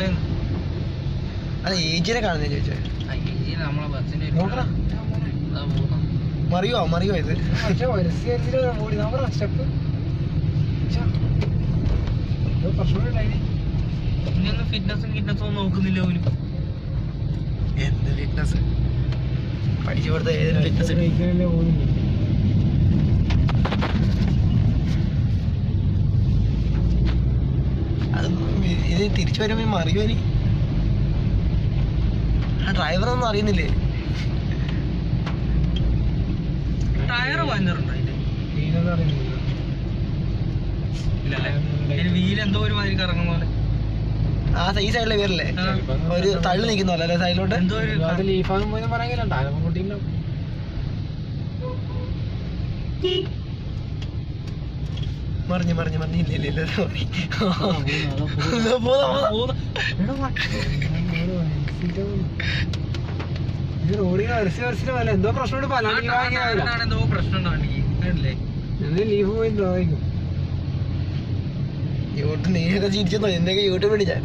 മോളേന്ന് അത് ഏജിനെ കാണുന്നേ ചോദിച്ചേ. നമ്മളെ മറിയോ മറിയോ ഇത്? ഫിറ്റ്നസും കിറ്റ്നസും ഒന്നും നോക്കുന്നില്ല പോലും. എന്ത് ഫിറ്റ്നസ് പഠിച്ചു കൊടുത്ത ഫിറ്റ്നസ് അത് ഇത് തിരിച്ചു വരുമ്പോ മറിയോ ഇനി ആ ഡ്രൈവറൊന്നും അറിയുന്നില്ലേ? ടയർ പഞ്ചറുണ്ടോ അതിന്റെ? അറിയുന്നില്ല. ഇല്ലല്ലേ? ഇതിന് വീൽ എന്തോ ഒരു മാതിരി കറങ്ങും പോലെ. ആ ഈ സൈഡിലെ പേരല്ലേ. ഒരു തള്ളു നിൽക്കുന്നല്ലോ അല്ലേ സൈഡിലോട്ട് എന്തോ ഒരു അത് ലീഫാകും പോയി പറയാൻ മറിഞ്ഞു മറിഞ്ഞു മറിഞ്ഞു. ഇല്ല ഇല്ല ഇല്ല. ഇത് റോഡിന് വരച്ച് വരച്ചിട്ട് പോലെ എന്തോ പ്രശ്നമുണ്ട് പല പ്രശ്നം ലീഫ് പോയി എന്തായിരിക്കും യൂട്യൂബ് നീയൊക്കെ ചിരിച്ചെന്നോ എന്തൊക്കെ യൂട്യൂബ് പിടിച്ചാ